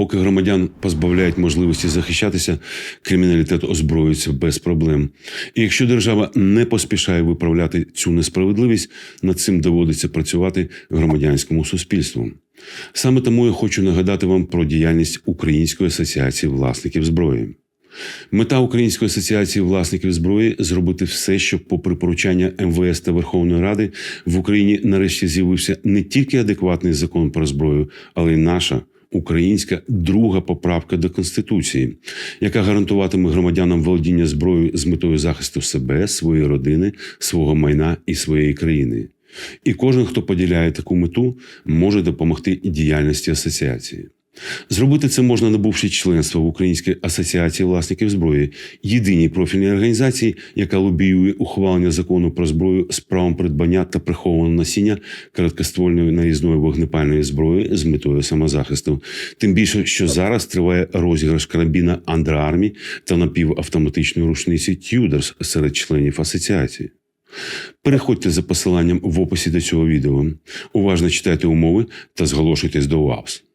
Поки громадян позбавляють можливості захищатися, криміналітет озброюється без проблем. І якщо держава не поспішає виправляти цю несправедливість, над цим доводиться працювати громадянському суспільству. Саме тому я хочу нагадати вам про діяльність Української асоціації власників зброї. Мета Української асоціації власників зброї зробити все, щоб, попри поручання МВС та Верховної Ради, в Україні нарешті з'явився не тільки адекватний закон про зброю, але й наша українська друга поправка до Конституції, яка гарантуватиме громадянам володіння зброєю з метою захисту себе, своєї родини, свого майна і своєї країни. І кожен, хто поділяє таку мету, може допомогти діяльності асоціації. Зробити це можна, набувши членство в Українській асоціації власників зброї, єдиній профільній організації, яка лобіює ухвалення закону про зброю з правом придбання та прихованого носіння короткоствольної нарізної вогнепальної зброї з метою самозахисту. Тим більше, що зараз триває розіграш карабіна Андер Армі та напівавтоматичної рушниці Тюдерс серед членів асоціації. Переходьте за посиланням в описі до цього відео, уважно читайте умови та зголошуйтесь до УАВС.